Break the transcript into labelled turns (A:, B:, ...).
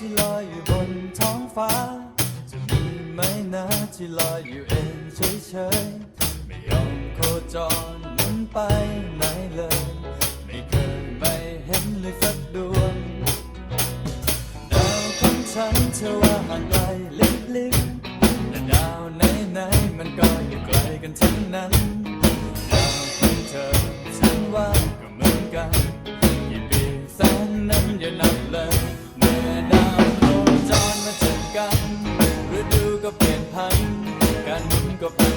A: ที่ลอยอยู่บนท้องฟ้า จะมีไหมนะที่ลอยอยู่เองเฉยๆ ไม่ยอมโคจรหมุนไปไหนเลย ไม่เคยไปเห็นเลยสักดวงดาวของฉันเธอว่าห่างไกลลิบลิบแต่ดา up.